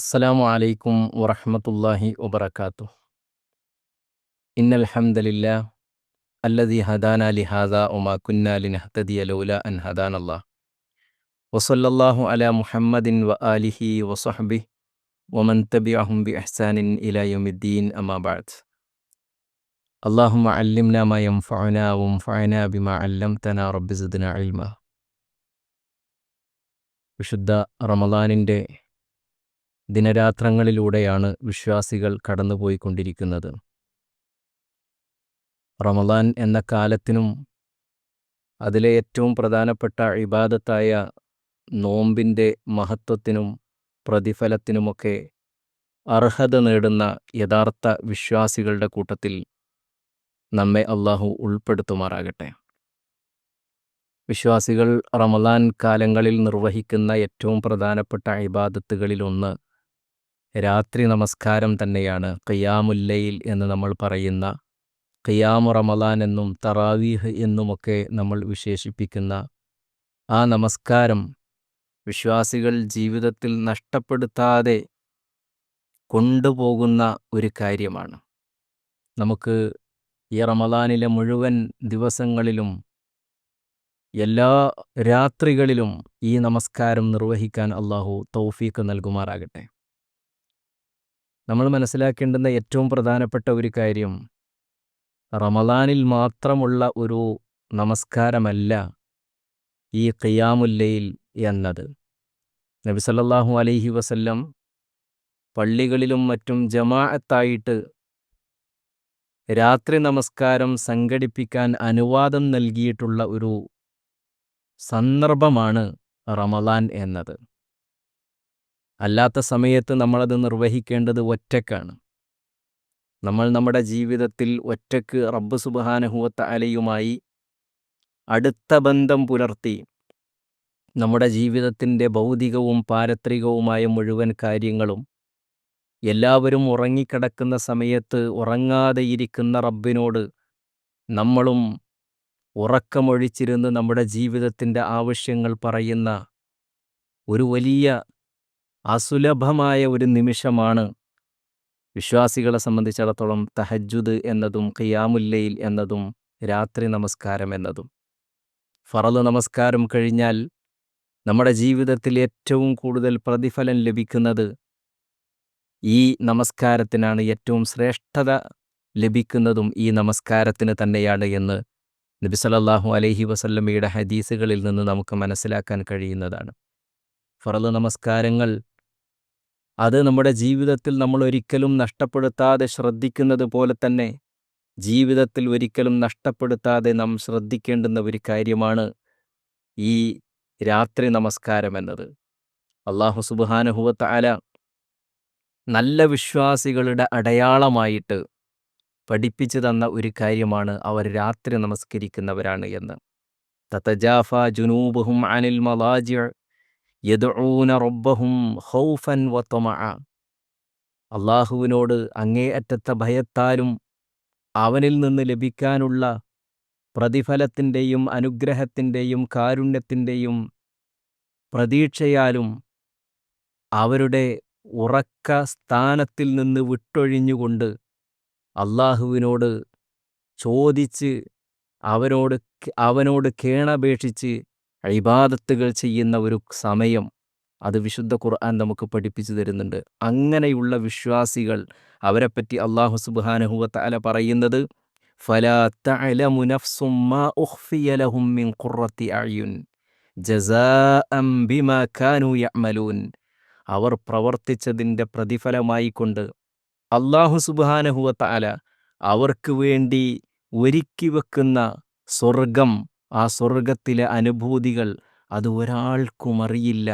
السلام عليكم ورحمة الله وبركاته. إن الحمد لله الذي هدانا لهذا وما كنا لنهتدي لولا أن هدانا الله. وصلى الله على محمد وآله وصحبه ومن تبعهم بإحسان إلى يوم الدين أما بعد. اللهم علمنا ما ينفعنا وانفعنا بما علمتنا رب زدنا علما. വിശുദ്ധ റമദാനിൻ്റെ ദിനരാത്രങ്ങളിലൂടെയാണ് വിശ്വാസികൾ കടന്നുപോയിക്കൊണ്ടിരിക്കുന്നത്. റമദാൻ എന്ന കാലത്തിനും അതിലെ ഏറ്റവും പ്രധാനപ്പെട്ട ഇബാദത്തായ നോമ്പിന്റെ മഹത്വത്തിനും പ്രതിഫലത്തിനുമൊക്കെ അർഹത നേടുന്ന യഥാർത്ഥ വിശ്വാസികളുടെ കൂട്ടത്തിൽ നമ്മെ അള്ളാഹു ഉൾപ്പെടുത്തുമാറാകട്ടെ. വിശ്വാസികൾ റമദാൻ കാലങ്ങളിൽ നിർവഹിക്കുന്ന ഏറ്റവും പ്രധാനപ്പെട്ട ഇബാദത്തുകളിലൊന്ന് രാത്രി നമസ്കാരം തന്നെയാണ് ഖിയാമുല്ലയിൽ എന്ന് നമ്മൾ പറയുന്ന ഖിയാമു റമദാൻ എന്നും തറാവീഹ് എന്നുമൊക്കെ നമ്മൾ വിശേഷിപ്പിക്കുന്ന ആ നമസ്കാരം വിശ്വാസികൾ ജീവിതത്തിൽ നഷ്ടപ്പെടുത്താതെ കൊണ്ടുപോകുന്ന ഒരു കാര്യമാണ്. നമുക്ക് ഈ റമദാനിലെ മുഴുവൻ ദിവസങ്ങളിലും എല്ലാ രാത്രികളിലും ഈ നമസ്കാരം നിർവഹിക്കാൻ അള്ളാഹു തൗഫീക്ക് നൽകുമാറാകട്ടെ. നമ്മൾ മനസ്സിലാക്കേണ്ടുന്ന ഏറ്റവും പ്രധാനപ്പെട്ട ഒരു കാര്യം റമദാനിൽ മാത്രമുള്ള ഒരു നമസ്കാരമല്ല ഈ ഖിയാമുല്ലയിൽ എന്നത്. നബി സല്ലല്ലാഹു അലൈഹി വസല്ലം പള്ളികളിലും മറ്റും ജമാഅത്തായിട്ട് രാത്രി നമസ്കാരം സംഘടിപ്പിക്കാൻ അനുവാദം നൽകിയിട്ടുള്ള ഒരു സന്ദർഭമാണ് റമദാൻ എന്നത്. അല്ലാത്ത സമയത്ത് നമ്മളത് നിർവഹിക്കേണ്ടത് ഒറ്റക്കാണ്. നമ്മൾ നമ്മുടെ ജീവിതത്തിൽ ഒറ്റയ്ക്ക് റബ്ബ് സുബഹാനഹുവത്ത അലയുമായി അടുത്ത ബന്ധം പുലർത്തി നമ്മുടെ ജീവിതത്തിന്റെ ഭൗതികവും പാരത്രികവുമായ മുഴുവൻ കാര്യങ്ങളും എല്ലാവരും ഉറങ്ങിക്കിടക്കുന്ന സമയത്ത് ഉറങ്ങാതെ ഇരിക്കുന്ന റബ്ബിനോട് നമ്മളും ഉറക്കമൊഴിച്ചിരുന്ന് നമ്മുടെ ജീവിതത്തിന്റെ ആവശ്യങ്ങൾ പറയുന്ന ഒരു വലിയ അസുലഭമായ ഒരു നിമിഷമാണ്. വിശ്വാസികളെ സംബന്ധിച്ചിടത്തോളം തഹജുദ് എന്നതും ഖിയാമുല്ലയിൽ എന്നതും രാത്രി നമസ്കാരം എന്നതും. ഫറൽ നമസ്കാരം കഴിഞ്ഞാൽ നമ്മുടെ ജീവിതത്തിൽ ഏറ്റവും കൂടുതൽ പ്രതിഫലം ലഭിക്കുന്നത് ഈ നമസ്കാരത്തിനാണ്. ഏറ്റവും ശ്രേഷ്ഠത ലഭിക്കുന്നതും ഈ നമസ്കാരത്തിന് തന്നെയാണ് എന്ന് നബി സല്ലല്ലാഹു അലൈഹി വസല്ലമയുടെ ഹദീസുകളിൽ നിന്ന് നമുക്ക് മനസ്സിലാക്കാൻ കഴിയുന്നതാണ്. ഫറൽ നമസ്കാരങ്ങൾ അത് നമ്മുടെ ജീവിതത്തിൽ നമ്മൾ ഒരിക്കലും നഷ്ടപ്പെടുത്താതെ ശ്രദ്ധിക്കുന്നത് പോലെ തന്നെ ജീവിതത്തിൽ ഒരിക്കലും നഷ്ടപ്പെടുത്താതെ നാം ശ്രദ്ധിക്കേണ്ടുന്ന ഒരു കാര്യമാണ് ഈ രാത്രി നമസ്കാരം എന്നത്. അള്ളാഹു സുബാനുഹുവത്ത ആല നല്ല വിശ്വാസികളുടെ അടയാളമായിട്ട് പഠിപ്പിച്ചു തന്ന ഒരു കാര്യമാണ് അവർ രാത്രി നമസ്കരിക്കുന്നവരാണ് എന്ന്. തത്തജാഫ ജുനൂബുഹും അനിൽ മലാജി യദൂന റബ്ബഹും ഹൗഫൻ വത്തൊമ അള്ളാഹുവിനോട് അങ്ങേയറ്റത്തെ ഭയത്താലും അവനിൽ നിന്ന് ലഭിക്കാനുള്ള പ്രതിഫലത്തിന്റെയും അനുഗ്രഹത്തിന്റെയും കാരുണ്യത്തിന്റെയും പ്രതീക്ഷയാലും അവരുടെ ഉറക്ക സ്ഥാനത്തിൽ നിന്ന് വിട്ടൊഴിഞ്ഞുകൊണ്ട് അള്ളാഹുവിനോട് ചോദിച്ച് അവനോട് അവനോട് കേണപേക്ഷിച്ച് ഇബാദത്തുകൾ ചെയ്യുന്ന ഒരു സമയം അത് വിശുദ്ധ ഖുർആൻ നമുക്ക് പഠിപ്പിച്ചു തരുന്നുണ്ട്. അങ്ങനെയുള്ള വിശ്വാസികൾ അവരെപ്പറ്റി അള്ളാഹു സുബാനഹുവത്ത അല പറയുന്നത് അവർ പ്രവർത്തിച്ചതിന്റെ പ്രതിഫലമായി കൊണ്ട് അള്ളാഹു സുബാനഹുവത്ത അല അവർക്ക് വേണ്ടി ഒരുക്കി വെക്കുന്ന സ്വർഗം ആ സ്വർഗത്തിലെ അനുഭൂതികൾ അത് ഒരാൾക്കും അറിയില്ല.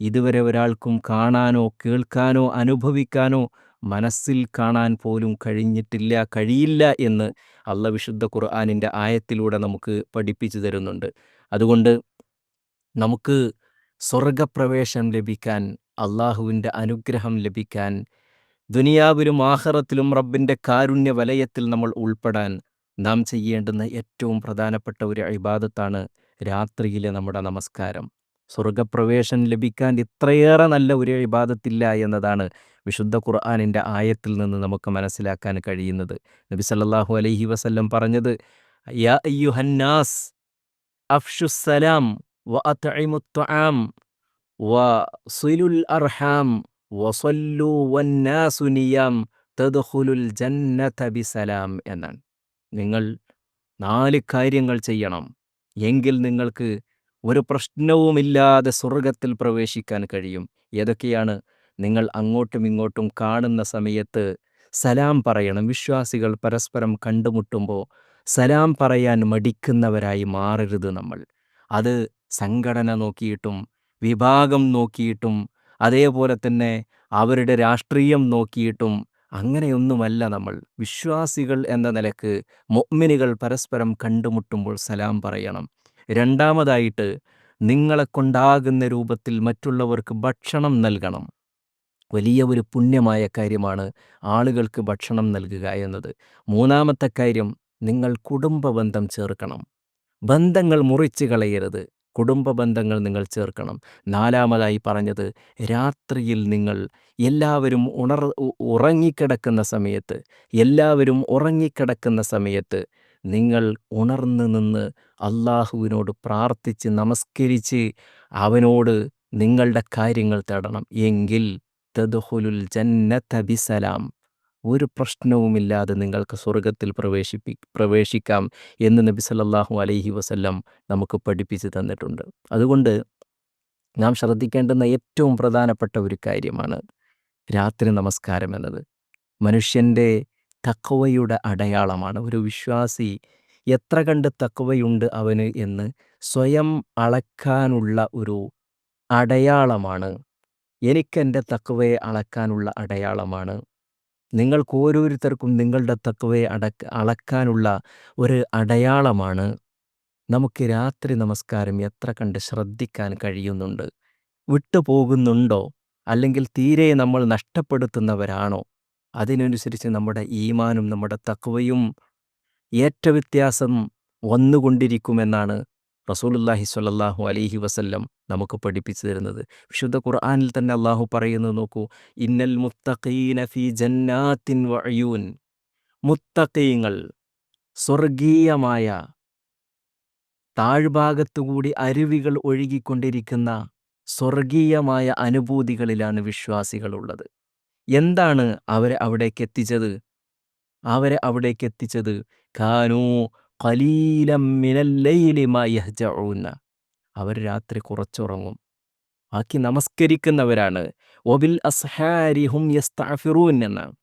ഇതുവരെ ഒരാൾക്കും കാണാനോ കേൾക്കാനോ അനുഭവിക്കാനോ മനസ്സിൽ കാണാൻ പോലും കഴിഞ്ഞിട്ടില്ല കഴിയില്ല എന്ന് അള്ള വിശുദ്ധ ഖുർആാനിന്റെ ആയത്തിലൂടെ നമുക്ക് പഠിപ്പിച്ചു തരുന്നുണ്ട്. അതുകൊണ്ട് നമുക്ക് സ്വർഗപ്രവേശം ലഭിക്കാൻ അള്ളാഹുവിന്റെ അനുഗ്രഹം ലഭിക്കാൻ ദുനിയാവിലും ആഹ്റത്തിലും റബ്ബിന്റെ കാരുണ്യ വലയത്തിൽ നമ്മൾ ഉൾപ്പെടാൻ നാം ചെയ്യേണ്ടുന്ന ഏറ്റവും പ്രധാനപ്പെട്ട ഒരു അഴിബാദത്താണ് രാത്രിയിലെ നമ്മുടെ നമസ്കാരം. സ്വർഗപ്രവേശം ലഭിക്കാൻ ഇത്രയേറെ നല്ല ഒരു ഇബാദത്തില്ല എന്നതാണ് വിശുദ്ധ ഖുർആാനിന്റെ ആയത്തിൽ നിന്ന് നമുക്ക് മനസ്സിലാക്കാൻ കഴിയുന്നത്. നബി സല്ലാഹു അലൈഹി വസല്ലം പറഞ്ഞത് അയ്യുഹന്നാസ് അർഹാം ജന്നത ബിസലാം എന്നാണ്. നിങ്ങൾ നാല് കാര്യങ്ങൾ ചെയ്യണം. എങ്കിൽ നിങ്ങൾക്ക് ഒരു പ്രശ്നവുമില്ലാതെ സ്വർഗത്തിൽ പ്രവേശിക്കാൻ കഴിയും. ഏതൊക്കെയാണ്? നിങ്ങൾ അങ്ങോട്ടും ഇങ്ങോട്ടും കാണുന്ന സമയത്ത് സലാം പറയണം. വിശ്വാസികൾ പരസ്പരം കണ്ടുമുട്ടുമ്പോൾ സലാം പറയാൻ മടിക്കുന്നവരായി മാറരുത് നമ്മൾ. അത് സംഘടന നോക്കിയിട്ടും വിഭാഗം നോക്കിയിട്ടും അതേപോലെ തന്നെ അവരുടെ രാഷ്ട്രീയം നോക്കിയിട്ടും അങ്ങനെയൊന്നുമല്ല നമ്മൾ. വിശ്വാസികൾ എന്ന നിലയ്ക്ക് മൊമ്മിനികൾ പരസ്പരം കണ്ടുമുട്ടുമ്പോൾ സലാം പറയണം. രണ്ടാമതായിട്ട് നിങ്ങളെ കൊണ്ടാകുന്ന രൂപത്തിൽ മറ്റുള്ളവർക്ക് ഭക്ഷണം നൽകണം. വലിയ ഒരു പുണ്യമായ കാര്യമാണ് ആളുകൾക്ക് ഭക്ഷണം നൽകുക എന്നത്. മൂന്നാമത്തെ കാര്യം നിങ്ങൾ കുടുംബ ബന്ധം ചേർക്കണം. ബന്ധങ്ങൾ മുറിച്ച് കളയരുത്. കുടുംബ ബന്ധങ്ങൾ നിങ്ങൾ ചേർക്കണം. നാലാമതായി പറഞ്ഞത് രാത്രിയിൽ നിങ്ങൾ എല്ലാവരും ഉണർ ഉറങ്ങിക്കിടക്കുന്ന സമയത്ത് എല്ലാവരും ഉറങ്ങിക്കിടക്കുന്ന സമയത്ത് നിങ്ങൾ ഉണർന്നു നിന്ന് അള്ളാഹുവിനോട് പ്രാർത്ഥിച്ച് നമസ്കരിച്ച് അവനോട് നിങ്ങളുടെ കാര്യങ്ങൾ തേടണം. എങ്കിൽ തദ്ഹുലുൽ ജന്നത ബിസലാം. ഒരു പ്രശ്നവുമില്ലാതെ നിങ്ങൾക്ക് സ്വർഗത്തിൽ പ്രവേശിപ്പി പ്രവേശിക്കാം എന്ന് നബി സല്ലാഹു അലൈഹി വസല്ലം നമുക്ക് പഠിപ്പിച്ചു തന്നിട്ടുണ്ട്. അതുകൊണ്ട് നാം ശ്രദ്ധിക്കേണ്ടുന്ന ഏറ്റവും പ്രധാനപ്പെട്ട ഒരു കാര്യമാണ് രാത്രി നമസ്കാരം എന്നത്. മനുഷ്യന്റെ തക്കവയുടെ അടയാളമാണ്. ഒരു വിശ്വാസി എത്ര കണ്ട് തക്കവയുണ്ട് അവന് എന്ന് സ്വയം അളക്കാനുള്ള ഒരു അടയാളമാണ്. എനിക്കെന്റെ തക്കവയെ അളക്കാനുള്ള അടയാളമാണ് നിങ്ങൾക്ക് ഓരോരുത്തർക്കും നിങ്ങളുടെ തക്കവയെ അടക്ക അളക്കാനുള്ള ഒരു അടയാളമാണ് നമുക്ക് രാത്രി നമസ്കാരം എത്ര കണ്ട് ശ്രദ്ധിക്കാൻ കഴിയുന്നുണ്ട്. വിട്ടുപോകുന്നുണ്ടോ അല്ലെങ്കിൽ തീരെ നമ്മൾ നഷ്ടപ്പെടുത്തുന്നവരാണോ? അതിനനുസരിച്ച് നമ്മുടെ ഈമാനും നമ്മുടെ തക്കവയും ഏറ്റവ്യത്യാസം വന്നുകൊണ്ടിരിക്കുമെന്നാണ് റസൂലുല്ലാഹി സ്വല്ലല്ലാഹു അലൈഹി വസല്ലം നമുക്ക് പഠിപ്പിച്ചു തരുന്നത്. വിശുദ്ധ ഖുർആാനിൽ തന്നെ അള്ളാഹു പറയുന്നത് നോക്കൂ ഇന്നൽ മുത്തഖീന ഫി ജന്നാത്തിൻ വഅയൂൻ മുത്തഖീങ്ങൾ സ്വർഗീയമായ താഴ്ഭാഗത്തുകൂടി അരുവികൾ ഒഴുകിക്കൊണ്ടിരിക്കുന്ന സ്വർഗീയമായ അനുഭൂതികളിലാണ് വിശ്വാസികളുള്ളത്. എന്താണ് അവരെ അവിടേക്ക് എത്തിച്ചത്? അവരെ അവിടേക്ക് എത്തിച്ചത് ഖാനൂ ഖലീലം ലൈലി മാ യഹ്ജഊന അവർ രാത്രി കുറച്ചുറങ്ങും. ബാക്കി നമസ്കരിക്കുന്നവരാണ്. ഒബിൽ അസ്ഹാരിഹും യസ്തഅഫിറൂൻ എന്നാണ്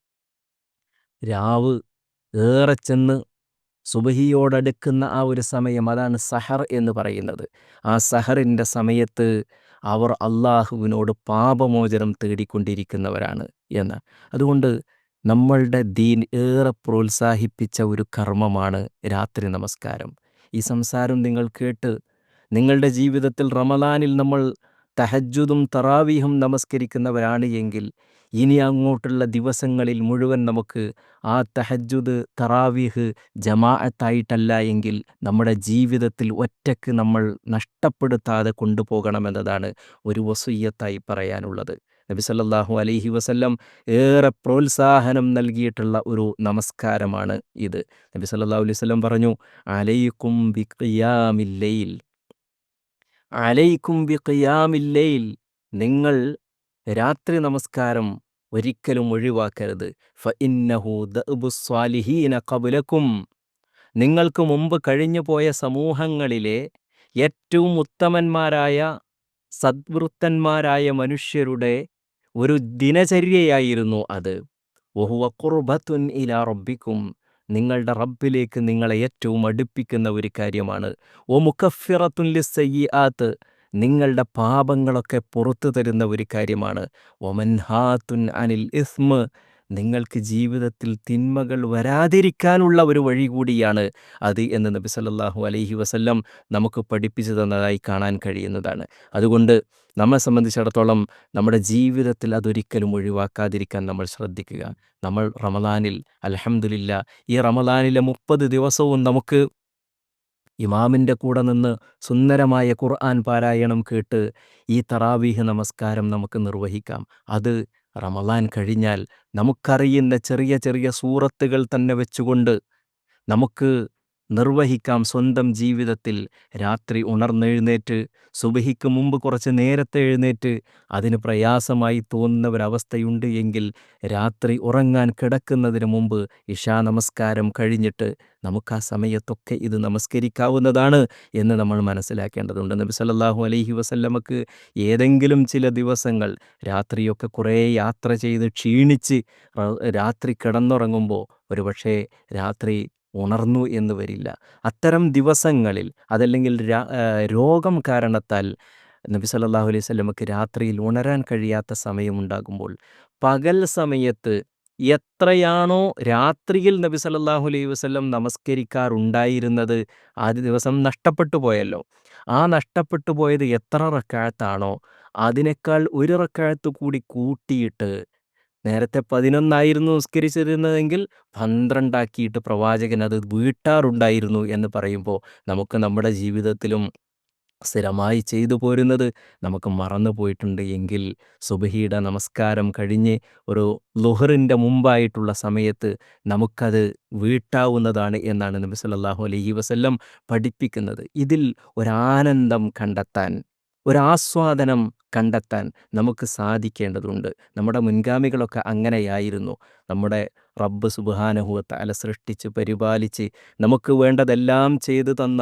രാവ് ഏറെ ചെന്ന് സുബഹിയോടടുക്കുന്ന ആ ഒരു സമയം അതാണ് സഹർ എന്ന് പറയുന്നത്. ആ സഹറിന്റെ സമയത്ത് അവർ അള്ളാഹുവിനോട് പാപമോചനം തേടിക്കൊണ്ടിരിക്കുന്നവരാണ് എന്ന്. അതുകൊണ്ട് നമ്മളുടെ ദീൻ ഏറെ പ്രോത്സാഹിപ്പിച്ച ഒരു കർമ്മമാണ് രാത്രി നമസ്കാരം. ഈ സംസാരം നിങ്ങൾ കേട്ട് നിങ്ങളുടെ ജീവിതത്തിൽ റമദാനിൽ നമ്മൾ തഹജ്ജുദും തറാവീഹും നമസ്കരിക്കുന്നവരാണ് എങ്കിൽ ഇനി അങ്ങോട്ടുള്ള ദിവസങ്ങളിൽ മുഴുവൻ നമുക്ക് ആ തഹജ്ജുദ് തറാവീഹ് ജമാഅത്തായിട്ടല്ല എങ്കിൽ നമ്മുടെ ജീവിതത്തിൽ ഒറ്റയ്ക്ക് നമ്മൾ നഷ്ടപ്പെടുത്താതെ കൊണ്ടുപോകണമെന്നതാണ് ഒരു വസൂയ്യത്തായി പറയാനുള്ളത്. നബി സല്ലല്ലാഹു അലൈഹി വസല്ലം ഏറെ പ്രോത്സാഹനം നൽകിയിട്ടുള്ള ഒരു നമസ്കാരമാണ് ഇത്. നബി സല്ലല്ലാഹു അലൈഹി വസല്ലം പറഞ്ഞു അലൈക്കും ബി ഖിയാമില്ലൈൽ അലൈക്കും ബി ഖിയാമില്ലൈൽ നിങ്ങൾ രാത്രി നമസ്കാരം ഒരിക്കലും ഒഴിവാക്കരുത്. ഫ ഇന്നഹു ദഅബുസ്വാലിഹീന കബുലക്കും നിങ്ങൾക്ക് മുമ്പ് കഴിഞ്ഞു പോയ സമൂഹങ്ങളിലെ ഏറ്റവും ഉത്തമന്മാരായ സദ്വൃത്തന്മാരായ മനുഷ്യരുടെ ഒരു ദിനചര്യയായിരുന്നു അത്. വഹുവ കുർബത്തുൻ ഇലാ റബ്ബിക്കും നിങ്ങളുടെ റബ്ബിലേക്ക് നിങ്ങളെ ഏറ്റവും അടുപ്പിക്കുന്ന ഒരു കാര്യമാണ്. ഒ മുക്കഫിറത്തുൻ ലിസ്സയ്യാത്ത് നിങ്ങളുടെ പാപങ്ങളൊക്കെ പുറത്തു തരുന്ന ഒരു കാര്യമാണ്. ഒമൻഹാത്തുൻ അനിൽ ഇസ്മ് നിങ്ങൾക്ക് ജീവിതത്തിൽ തിന്മകൾ വരാതിരിക്കാനുള്ള ഒരു വഴി കൂടിയാണ് അത് എന്ന് നബി സല്ലല്ലാഹു അലൈഹി വസല്ലം നമുക്ക് പഠിപ്പിച്ചു തന്നതായി കാണാൻ കഴിയുന്നതാണ്. അതുകൊണ്ട് നമ്മെ സംബന്ധിച്ചിടത്തോളം നമ്മുടെ ജീവിതത്തിൽ അതൊരിക്കലും ഒഴിവാക്കാതിരിക്കാൻ നമ്മൾ ശ്രദ്ധിക്കുക. നമ്മൾ റമദാനിൽ അലഹമുല്ല ഈ റമദാനിലെ മുപ്പത് ദിവസവും നമുക്ക് ഇമാമിന്റെ കൂടെ നിന്ന് സുന്ദരമായ ഖുർആൻ പാരായണം കേട്ട് ഈ തറാവീഹ് നമസ്കാരം നമുക്ക് നിർവഹിക്കാം. അത് റമളാൻ കഴിഞ്ഞാൽ നമുക്കറിയുന്ന ചെറിയ ചെറിയ സൂറത്തുകൾ തന്നെ വെച്ചുകൊണ്ട് നമുക്ക് നിർവഹിക്കാം സ്വന്തം ജീവിതത്തിൽ. രാത്രി ഉണർന്നെഴുന്നേറ്റ് സുബഹിക്ക് മുമ്പ് കുറച്ച് നേരത്തെ എഴുന്നേറ്റ് അതിന് പ്രയാസമായി തോന്നുന്ന ഒരവസ്ഥയുണ്ട് എങ്കിൽ രാത്രി ഉറങ്ങാൻ കിടക്കുന്നതിന് മുമ്പ് ഇഷാ നമസ്കാരം കഴിഞ്ഞിട്ട് നമുക്ക് ആ സമയത്തൊക്കെ ഇത് നമസ്കരിക്കാവുന്നതാണ് എന്ന് നമ്മൾ മനസ്സിലാക്കേണ്ടതുണ്ട്. നബി സല്ലാഹു അലൈഹി വസല്ലമക്ക് ഏതെങ്കിലും ചില ദിവസങ്ങൾ രാത്രിയൊക്കെ കുറേ യാത്ര ചെയ്ത് ക്ഷീണിച്ച് രാത്രി കിടന്നുറങ്ങുമ്പോൾ ഒരുപക്ഷേ രാത്രി ഉണർന്നു എന്ന് വരില്ല. അത്തരം ദിവസങ്ങളിൽ അതല്ലെങ്കിൽ രോഗം കാരണത്താൽ നബി സല്ലല്ലാഹു അലൈഹി വസല്ലമക്ക് രാത്രിയിൽ ഉണരാൻ കഴിയാത്ത സമയമുണ്ടാകുമ്പോൾ പകൽ സമയത്ത് എത്രയാണോ രാത്രിയിൽ നബി സല്ലാഹു അലൈഹി വസ്ലം നമസ്കരിക്കാറുണ്ടായിരുന്നത് ആ ദിവസം നഷ്ടപ്പെട്ടു പോയല്ലോ. ആ നഷ്ടപ്പെട്ടു പോയത് എത്ര റക്കാഴത്താണോ അതിനേക്കാൾ ഒരു റക്കാഴത്ത് കൂടി കൂട്ടിയിട്ട് നേരത്തെ പതിനൊന്നായിരുന്നു നിസ്കരിച്ചിരുന്നതെങ്കിൽ പന്ത്രണ്ടാക്കിയിട്ട് പ്രവാചകൻ അത് വീട്ടാറുണ്ടായിരുന്നു എന്ന് പറയുമ്പോൾ നമുക്ക് നമ്മുടെ ജീവിതത്തിലും സ്ഥിരമായി ചെയ്തു പോരുന്നത് നമുക്ക് മറന്നു പോയിട്ടുണ്ട്. എങ്കിൽ സുബഹിയുടെ നമസ്കാരം കഴിഞ്ഞ് ഒരു ലുഹറിന്റെ മുമ്പായിട്ടുള്ള സമയത്ത് നമുക്കത് വീട്ടാവുന്നതാണ് എന്നാണ് നബി സല്ലല്ലാഹു അലൈഹി വസല്ലം പഠിപ്പിക്കുന്നത്. ഇതിൽ ഒരാനന്ദം കണ്ടെത്താൻ ഒരാസ്വാദനം കണ്ടെത്താൻ നമുക്ക് സാധിക്കേണ്ടതുണ്ട്. നമ്മുടെ മുൻഗാമികളൊക്കെ അങ്ങനെയായിരുന്നു. നമ്മുടെ റബ്ബ് സുബാനഹുവത്ത് അല സൃഷ്ടിച്ച് പരിപാലിച്ച് നമുക്ക് വേണ്ടതെല്ലാം ചെയ്തു തന്ന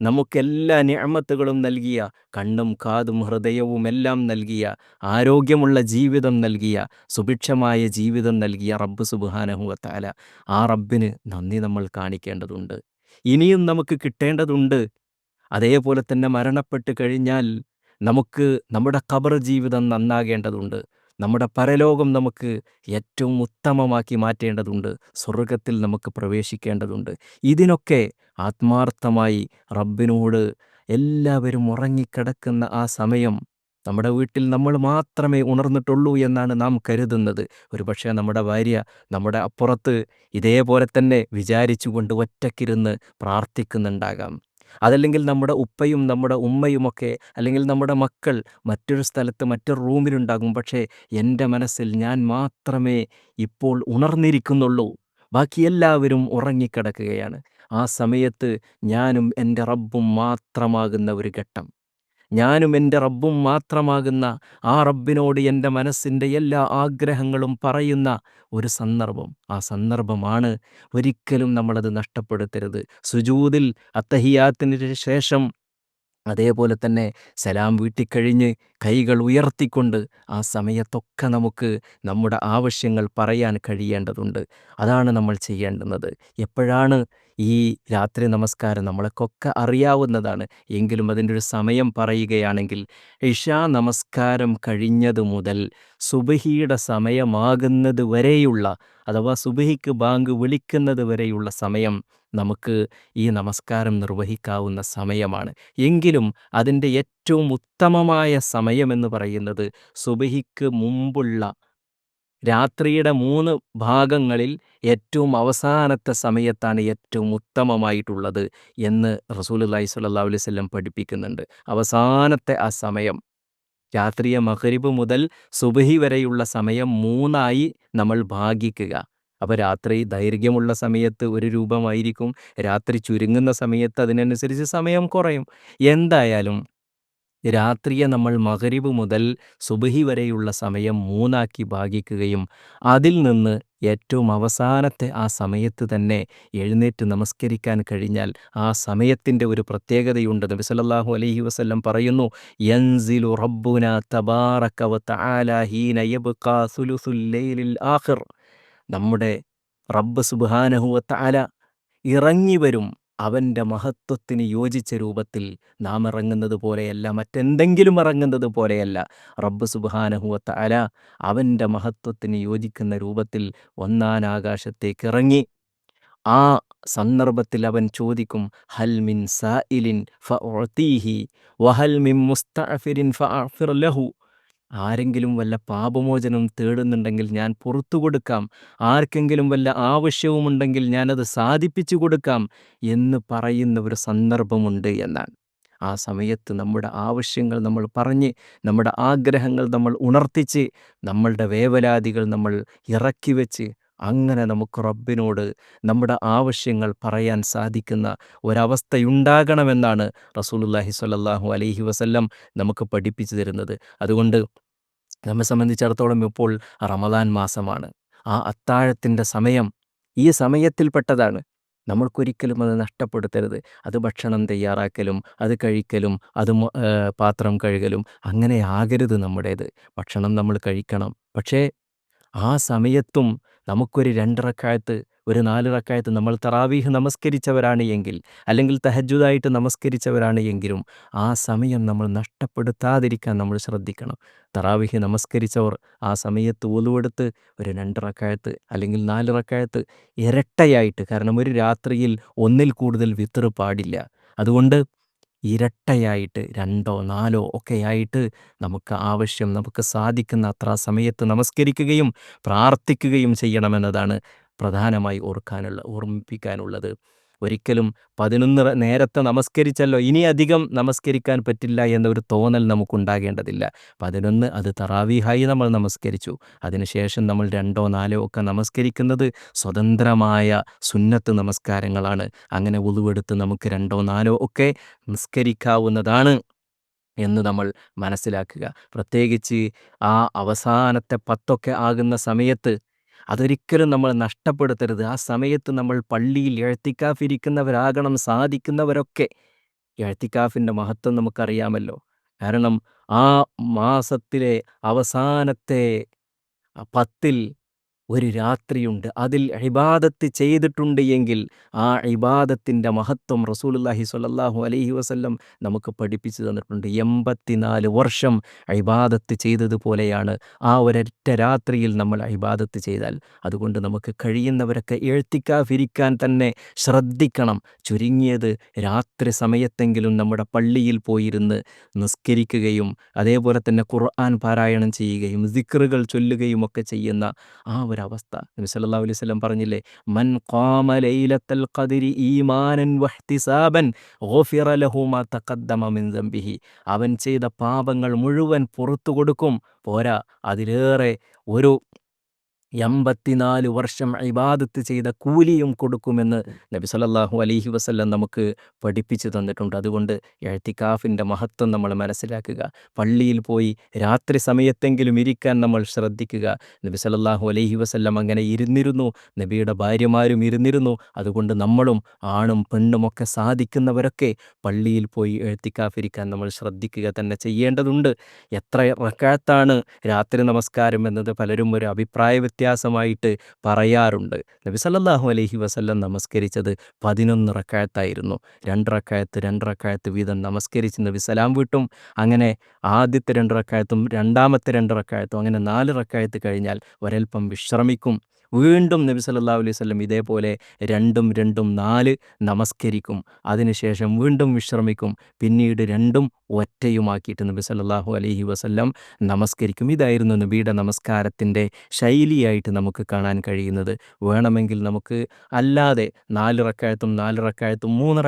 നമുക്കെല്ലാ നിഅമത്തുകളും നൽകിയ കണ്ണും കാതും ഹൃദയവും എല്ലാം നൽകിയ ആരോഗ്യമുള്ള ജീവിതം നൽകിയ സുഭിക്ഷമായ ജീവിതം നൽകിയ റബ്ബ് സുബാനഹുവത്താല ആ റബ്ബിന് നന്ദി നമ്മൾ കാണിക്കേണ്ടതുണ്ട്. ഇനിയും നമുക്ക് കിട്ടേണ്ടതുണ്ട്. അതേപോലെ തന്നെ മരണപ്പെട്ട് കഴിഞ്ഞാൽ നമുക്ക് നമ്മുടെ ഖബർ ജീവിതം നന്നാകേണ്ടതുണ്ട്. നമ്മുടെ പരലോകം നമുക്ക് ഏറ്റവും ഉത്തമമാക്കി മാറ്റേണ്ടതുണ്ട്. സ്വർഗത്തിൽ നമുക്ക് പ്രവേശിക്കേണ്ടതുണ്ട്. ഇതിനൊക്കെ ആത്മാർത്ഥമായി റബ്ബിനോട് എല്ലാവരും ഉറങ്ങിക്കിടക്കുന്ന ആ സമയം നമ്മുടെ വീട്ടിൽ നമ്മൾ മാത്രമേ ഉണർന്നിട്ടുള്ളൂ എന്നാണ് നാം കരുതുന്നത്. ഒരുപക്ഷെ നമ്മുടെ ഭാര്യ നമ്മുടെ അപ്പുറത്ത് ഇതേപോലെ തന്നെ വിചാരിച്ചുകൊണ്ട് ഒറ്റക്കിരുന്ന് പ്രാർത്ഥിക്കുന്നുണ്ടാകാം. അതല്ലെങ്കിൽ നമ്മുടെ ഉപ്പയും നമ്മുടെ ഉമ്മയുമൊക്കെ അല്ലെങ്കിൽ നമ്മുടെ മക്കൾ മറ്റൊരു സ്ഥലത്ത് മറ്റൊരു റൂമിലുണ്ടാകും. പക്ഷേ എന്റെ മനസ്സിൽ ഞാൻ മാത്രമേ ഇപ്പോൾ ഉണർന്നിരിക്കുന്നുള്ളൂ. ബാക്കി എല്ലാവരും ഉറങ്ങിക്കിടക്കുകയാണ്. ആ സമയത്ത് ഞാനും എന്റെ റബ്ബും മാത്രമാകുന്ന ഒരു ഘട്ടം. ഞാനും എന്റെ റബ്ബും മാത്രമാകുന്ന ആ റബ്ബിനോട് എന്റെ മനസ്സിന്റെ എല്ലാ ആഗ്രഹങ്ങളും പറയുന്ന ഒരു സന്ദർഭം. ആ സന്ദർഭമാണ് ഒരിക്കലും നമ്മളത് നഷ്ടപ്പെടുത്തരുത്. സുജൂതിൽ അത്തഹിയാത്തിന് ശേഷം അതേപോലെ തന്നെ സലാം വീട്ടിക്കഴിഞ്ഞ് കൈകൾ ഉയർത്തിക്കൊണ്ട് ആ സമയത്തൊക്കെ നമുക്ക് നമ്മുടെ ആവശ്യങ്ങൾ പറയാൻ കഴിയേണ്ടതുണ്ട്. അതാണ് നമ്മൾ ചെയ്യേണ്ടുന്നത്. എപ്പോഴാണ് ഈ രാത്രി നമസ്കാരം നമ്മളെക്കൊക്കെ അറിയാവുന്നതാണ്. എങ്കിലും അതിന്റെ ഒരു സമയം പറയുകയാണെങ്കിൽ ഇഷാ നമസ്കാരം കഴിഞ്ഞതു മുതൽ സുബഹിയുടെ സമയമാകുന്നത് വരെയുള്ള അഥവാ സുബഹിക്ക് ബാങ്ക് വിളിക്കുന്നത് വരെയുള്ള സമയം നമുക്ക് ഈ നമസ്കാരം നിർവഹിക്കാവുന്ന സമയമാണ്. എങ്കിലും അതിന്റെ ഏറ്റവും ഉത്തമമായ സമയമെന്ന് പറയുന്നത് സുബഹിക്ക് മുമ്പുള്ള രാത്രിയുടെ മൂന്ന് ഭാഗങ്ങളിൽ ഏറ്റവും അവസാനത്തെ സമയത്താണ് ഏറ്റവും ഉത്തമമായിട്ടുള്ളത് എന്ന് റസൂലുള്ളാഹി സ്വല്ലല്ലാഹു അലൈഹി വസല്ലം പഠിപ്പിക്കുന്നുണ്ട്. അവസാനത്തെ ആ സമയം രാത്രിയെ മഹരിബ് മുതൽ സുബഹി വരെയുള്ള സമയം മൂന്നായി നമ്മൾ ഭാഗിക്കുക. അപ്പോൾ രാത്രി ദൈർഘ്യമുള്ള സമയത്ത് ഒരു രൂപമായിരിക്കും. രാത്രി ചുരുങ്ങുന്ന സമയത്ത് അതിനനുസരിച്ച് സമയം കുറയും. എന്തായാലും രാത്രിയെ നമ്മൾ മഗ്രിബ് മുതൽ സുബഹി വരെയുള്ള സമയം മൂന്നാക്കി ഭാഗിക്കുകയും അതിൽ നിന്ന് ഏറ്റവും അവസാനത്തെ ആ സമയത്ത് തന്നെ എഴുന്നേറ്റ് നമസ്കരിക്കാൻ കഴിഞ്ഞാൽ ആ സമയത്തിന്റെ ഒരു പ്രത്യേകതയുണ്ട്. നബി സല്ലല്ലാഹു അലൈഹി വസല്ലം പറയുന്നു യൻസിലു റബ്ബുന തബാറക വ തആല ഹീന ലൈലിൽ ആഖിർ. നമ്മുടെ റബ്ബ് സുബ്ഹാനഹു താല ഇറങ്ങി വരും. അവന്റെ മഹത്വത്തിന് യോജിച്ച രൂപത്തിൽ നാം ഇറങ്ങുന്നത് പോലെയല്ല മറ്റെന്തെങ്കിലും ഇറങ്ങുന്നത് പോലെയല്ല. റബ്ബ് സുബാനഹുവത്ത അല അവന്റെ മഹത്വത്തിന് യോജിക്കുന്ന രൂപത്തിൽ ഒന്നാൻ ആകാശത്തേക്ക് ഇറങ്ങി. ആ സന്ദർഭത്തിൽ അവൻ ചോദിക്കും ഹൽ മിൻ സായിലിൻ ഫഅതീഹി വഹൽ മിൻ മുസ്തഅഫിരിൻ ഫഅഫിർ ലഹു? ആരെങ്കിലും വല്ല പാപമോചനം തേടുന്നുണ്ടെങ്കിൽ ഞാൻ പുറത്തു കൊടുക്കാം. ആർക്കെങ്കിലും വല്ല ആവശ്യവുമുണ്ടെങ്കിൽ ഞാനത് സാധിപ്പിച്ചു കൊടുക്കാം എന്ന് പറയുന്ന ഒരു സന്ദർഭമുണ്ട് എന്നാണ്. ആ സമയത്ത് നമ്മുടെ ആവശ്യങ്ങൾ നമ്മൾ പറഞ്ഞ് നമ്മുടെ ആഗ്രഹങ്ങൾ നമ്മൾ ഉണർത്തിച്ച് നമ്മളുടെ വേവലാതികൾ നമ്മൾ ഇറക്കി വെച്ച് അങ്ങനെ നമുക്ക് റബ്ബിനോട് നമ്മുടെ ആവശ്യങ്ങൾ പറയാൻ സാധിക്കുന്ന ഒരവസ്ഥയുണ്ടാകണമെന്നാണ് റസൂലുല്ലാഹി സ്വല്ലല്ലാഹു അലൈഹി വസല്ലം നമുക്ക് പഠിപ്പിച്ചു തരുന്നത്. അതുകൊണ്ട് നമ്മെ സംബന്ധിച്ചിടത്തോളം ഇപ്പോൾ റമദാൻ മാസമാണ്. ആ അത്താഴത്തിന്റെ സമയം ഈ സമയത്തിൽപ്പെട്ടതാണ്. നമ്മൾക്കൊരിക്കലും അത് നഷ്ടപ്പെടുത്തരുത്. അത് ഭക്ഷണം തയ്യാറാക്കലും അത് കഴിക്കലും അത് പാത്രം കഴുകലും അങ്ങനെ ആകരുത് നമ്മുടേത്. ഭക്ഷണം നമ്മൾ കഴിക്കണം. പക്ഷേ ആ സമയത്തും നമുക്കൊരു രണ്ടിറക്കായത്ത് ഒരു നാലിറക്കായത്ത് നമ്മൾ തറാവീഹ് നമസ്കരിച്ചവരാണ് എങ്കിൽ അല്ലെങ്കിൽ തഹജുദായിട്ട് നമസ്കരിച്ചവരാണ് എങ്കിലും ആ സമയം നമ്മൾ നഷ്ടപ്പെടുത്താതിരിക്കാൻ നമ്മൾ ശ്രദ്ധിക്കണം. തറാവീഹ് നമസ്കരിച്ചവർ ആ സമയത്ത് ഒലുവെടുത്ത് ഒരു രണ്ടിറക്കായത്ത് അല്ലെങ്കിൽ നാലിറക്കായത്ത് ഇരട്ടയായിട്ട് കാരണം ഒരു രാത്രിയിൽ ഒന്നിൽ കൂടുതൽ വിത്തറ് പാടില്ല. അതുകൊണ്ട് ഇരട്ടയായിട്ട് രണ്ടോ നാലോ ഒക്കെയായിട്ട് നമുക്ക് ആവശ്യം നമുക്ക് സാധിക്കുന്ന അത്ര സമയത്ത് നമസ്കരിക്കുകയും പ്രാർത്ഥിക്കുകയും ചെയ്യണമെന്നതാണ് പ്രധാനമായി ഓർക്കാനുള്ള ഓർമ്മിപ്പിക്കാനുള്ളത്. ഒരിക്കലും പതിനൊന്ന് നേരത്തെ നമസ്കരിച്ചല്ലോ. ഇനി അധികം നമസ്കരിക്കാൻ പറ്റില്ല എന്നൊരു തോന്നൽ നമുക്കുണ്ടാകേണ്ടതില്ല. പതിനൊന്ന് അത് തറാവീഹായി നമ്മൾ നമസ്കരിച്ചു. അതിനുശേഷം നമ്മൾ രണ്ടോ നാലോ ഒക്കെ നമസ്കരിക്കുന്നത് സ്വതന്ത്രമായ സുന്നത്ത് നമസ്കാരങ്ങളാണ്. അങ്ങനെ ഉളുവെടുത്ത് നമുക്ക് രണ്ടോ നാലോ ഒക്കെ നിസ്കരിക്കാവുന്നതാണ് എന്ന് നമ്മൾ മനസ്സിലാക്കുക. പ്രത്യേകിച്ച് ആ അവസാനത്തെ പത്തൊക്കെ ആകുന്ന സമയത്ത് അതൊരിക്കലും നമ്മൾ നഷ്ടപ്പെടുത്തരുത്. ആ സമയത്ത് നമ്മൾ പള്ളിയിൽ എഴുത്തിക്കാഫിരിക്കുന്നവരാകണം സാധിക്കുന്നവരൊക്കെ. എഴുത്തിക്കാഫിന്റെ മഹത്വം നമുക്കറിയാമല്ലോ. കാരണം ആ മാസത്തിലെ അവസാനത്തെ പത്തിൽ ഒരു രാത്രിയുണ്ട്. അതിൽ ഇബാദത്ത് ചെയ്തിട്ടുണ്ട് എങ്കിൽ ആ ഇബാദത്തിന്റെ മഹത്വം റസൂലുള്ളാഹി സ്വല്ലല്ലാഹു അലൈഹി വസല്ലം നമുക്ക് പഠിപ്പിച്ചു തന്നിട്ടുണ്ട്. എൺപത്തിനാല് വർഷം ഇബാദത്ത് ചെയ്തതുപോലെയാണ് ആ ഒരൊറ്റ രാത്രിയിൽ നമ്മൾ ഇബാദത്ത് ചെയ്താൽ. അതുകൊണ്ട് നമുക്ക് കഴിയുന്നവരൊക്കെ എഴുത്തിക്കാതിരിക്കാൻ തന്നെ ശ്രദ്ധിക്കണം. ചുരുങ്ങിയത് രാത്രി സമയത്തെങ്കിലും നമ്മുടെ പള്ളിയിൽ പോയിരുന്ന് നിസ്കരിക്കുകയും അതേപോലെ തന്നെ ഖുർആൻ പാരായണം ചെയ്യുകയും സിക്റുകൾ ചൊല്ലുകയും ഒക്കെ ചെയ്യുന്ന ആ ഒരവസ്ഥ നബി സല്ലല്ലാഹു അലൈഹി പറഞ്ഞില്ലേ മൻ ഖാമ ലൈലത്തൽ ഈമാനൻ വഹ്തിസാബൻ ഗുഫിറ അവൻ ചെയ്ത പാപങ്ങൾ മുഴുവൻ പുറത്തു കൊടുക്കും. പോരാ അതിലേറെ ഒരു എൺപത്തിനാല് വർഷം ഇബാദത്ത് ചെയ്ത കൂലിയും കൊടുക്കുമെന്ന് നബി സല്ലല്ലാഹു അലഹി വസല്ലം നമുക്ക് പഠിപ്പിച്ചു തന്നിട്ടുണ്ട്. അതുകൊണ്ട് എഴുത്തിക്കാഫിന്റെ മഹത്വം നമ്മൾ മനസ്സിലാക്കുക. പള്ളിയിൽ പോയി രാത്രി സമയത്തെങ്കിലും ഇരിക്കാൻ നമ്മൾ ശ്രദ്ധിക്കുക. നബി സല്ലല്ലാഹു അലഹി വസല്ലം അങ്ങനെ ഇരുന്നിരുന്നു. നബിയുടെ ഭാര്യമാരും ഇരുന്നിരുന്നു. അതുകൊണ്ട് നമ്മളും ആണും പെണ്ണുമൊക്കെ സാധിക്കുന്നവരൊക്കെ പള്ളിയിൽ പോയി എഴുത്തിക്കാഫിരിക്കാൻ നമ്മൾ ശ്രദ്ധിക്കുക തന്നെ ചെയ്യേണ്ടതുണ്ട്. എത്ര റക്കാത്താണ് രാത്രി നമസ്കാരം എന്നത് പലരും ഒരു അഭിപ്രായ വ്യത്യാസമായിട്ട് പറയാറുണ്ട്. നബി സല്ലാഹു അലൈഹി വസല്ലം നമസ്കരിച്ചത് പതിനൊന്ന് റക്കായത്തായിരുന്നു. രണ്ട് റക്കായത്ത് രണ്ട് റക്കായത്ത് വീതം നമസ്കരിച്ച് നബി സലാം വിട്ടും. അങ്ങനെ ആദ്യത്തെ രണ്ട് റക്കായത്തും രണ്ടാമത്തെ രണ്ട് റക്കായത്തും അങ്ങനെ നാല് റക്കായത്ത് കഴിഞ്ഞാൽ ഒരൽപ്പം വിശ്രമിക്കും. വീണ്ടും നബി സല്ലാ അലൈഹി വസല്ലം ഇതേപോലെ രണ്ടും രണ്ടും നാല് നമസ്കരിക്കും. അതിനുശേഷം വീണ്ടും വിശ്രമിക്കും. പിന്നീട് രണ്ടും ഒറ്റയുമാക്കിയിട്ട് നബി സല്ലാഹു അലഹി വസല്ലം നമസ്കരിക്കും. ഇതായിരുന്നു നബിയുടെ നമസ്കാരത്തിന്റെ ശൈലിയായിട്ട് നമുക്ക് കാണാൻ കഴിയുന്നത്. വേണമെങ്കിൽ നമുക്ക് അല്ലാതെ നാല് റക്കായത്തും നാല് റക്കായത്തും മൂന്ന്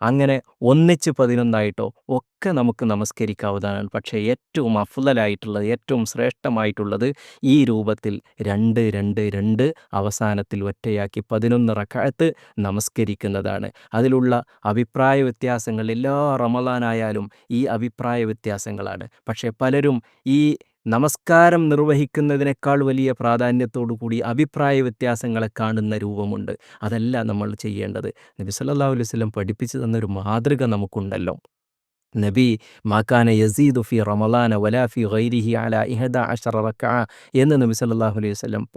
അങ്ങനെ ഒന്നിച്ച് പതിനൊന്നായിട്ടോ ഒക്കെ നമുക്ക് നമസ്കരിക്കാവുന്നതാണ്. പക്ഷേ ഏറ്റവും അഫുതലായിട്ടുള്ളത് ഏറ്റവും ശ്രേഷ്ഠമായിട്ടുള്ളത് ഈ രൂപത്തിൽ രണ്ട് രണ്ട് രണ്ട് അവസാനത്തിൽ ഒറ്റയാക്കി പതിനൊന്ന് റക്കായത്ത് നമസ്കരിക്കുന്നതാണ്. അതിലുള്ള അഭിപ്രായ വ്യത്യാസങ്ങൾ എല്ലാ റമദാനായാലും ഈ അഭിപ്രായ വ്യത്യാസങ്ങളാണ്. പക്ഷേ പലരും ഈ നമസ്കാരം നിർവഹിക്കുന്നതിനേക്കാൾ വലിയ പ്രാധാന്യത്തോടു കൂടി അഭിപ്രായ വ്യത്യാസങ്ങളെ കാണുന്ന രൂപമുണ്ട്. അതല്ല നമ്മൾ ചെയ്യേണ്ടത്. നബി സല്ലല്ലാഹു അലൈഹി വസല്ലം പഠിപ്പിച്ചു തന്നൊരു മാതൃക നമുക്കുണ്ടല്ലോ. നബി മാക്കാന യസീദു ഫി റമലാന വലാഫി ഗൈരിഹി അല ഇഹദ അഷറ എന്ന് നബി സല്ലാഹു അലൈഹി വസല്ലം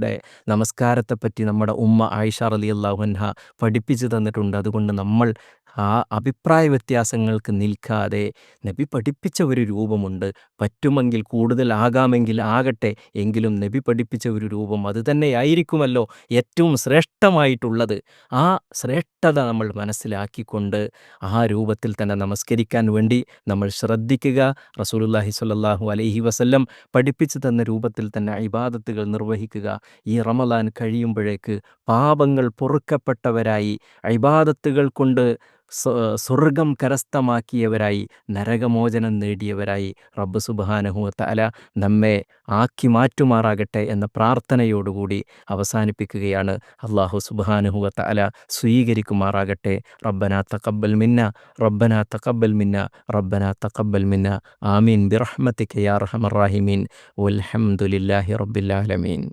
ടെ നമസ്കാരത്തെപ്പറ്റി നമ്മുടെ ഉമ്മ ആയിഷ അലി അൻഹ പഠിപ്പിച്ചു തന്നിട്ടുണ്ട്. അതുകൊണ്ട് നമ്മൾ ആ അഭിപ്രായ വ്യത്യാസങ്ങൾക്ക് നിൽക്കാതെ നബി പഠിപ്പിച്ച ഒരു രൂപമുണ്ട്. പറ്റുമെങ്കിൽ കൂടുതൽ ആകാമെങ്കിൽ ആകട്ടെ എങ്കിലും നബി പഠിപ്പിച്ച ഒരു രൂപം അത് തന്നെയായിരിക്കുമല്ലോ ഏറ്റവും ശ്രേഷ്ഠമായിട്ടുള്ളത്. ആ ശ്രേഷ്ഠത നമ്മൾ മനസ്സിലാക്കിക്കൊണ്ട് ആ രൂപത്തിൽ തന്നെ നമസ്കരിക്കാൻ വേണ്ടി നമ്മൾ ശ്രദ്ധിക്കുക. റസൂലുല്ലാഹി സ്വല്ലല്ലാഹു അലൈഹി വസല്ലം പഠിപ്പിച്ചു തന്ന രൂപത്തിൽ തന്നെ ഇബാദത്തുകൾ നിർവഹിക്കുക. ഈ റമലാൻ കഴിയുമ്പോഴേക്ക് പാപങ്ങൾ പൊറുക്കപ്പെട്ടവരായി ഇബാദത്തുകൾ കൊണ്ട് സ്വർഗം കരസ്ഥമാക്കിയവരായി നരകമോചനം നേടിയവരായി റബ്ബ് സുബാനഹുവത്ത അല നമ്മെ ആക്കി മാറ്റുമാറാകട്ടെ എന്ന പ്രാർത്ഥനയോടുകൂടി അവസാനിപ്പിക്കുകയാണ്. അള്ളാഹു സുബാനഹുവത്ത അല സ്വീകരിക്കുമാറാകട്ടെ. റബ്ബനാ തക്കബൽ മിന്ന റബ്ബനാ തക്കബൽ മിന്ന റബ്ബനാ തക്കബൽ മിന്ന. ആമീൻ. ബിറഹ്മത്തിക്ക് യാ റഹമർ റാഹിമീൻ. വൽഹംദുലില്ലാഹി റബ്ബിൽ ആലമീൻ.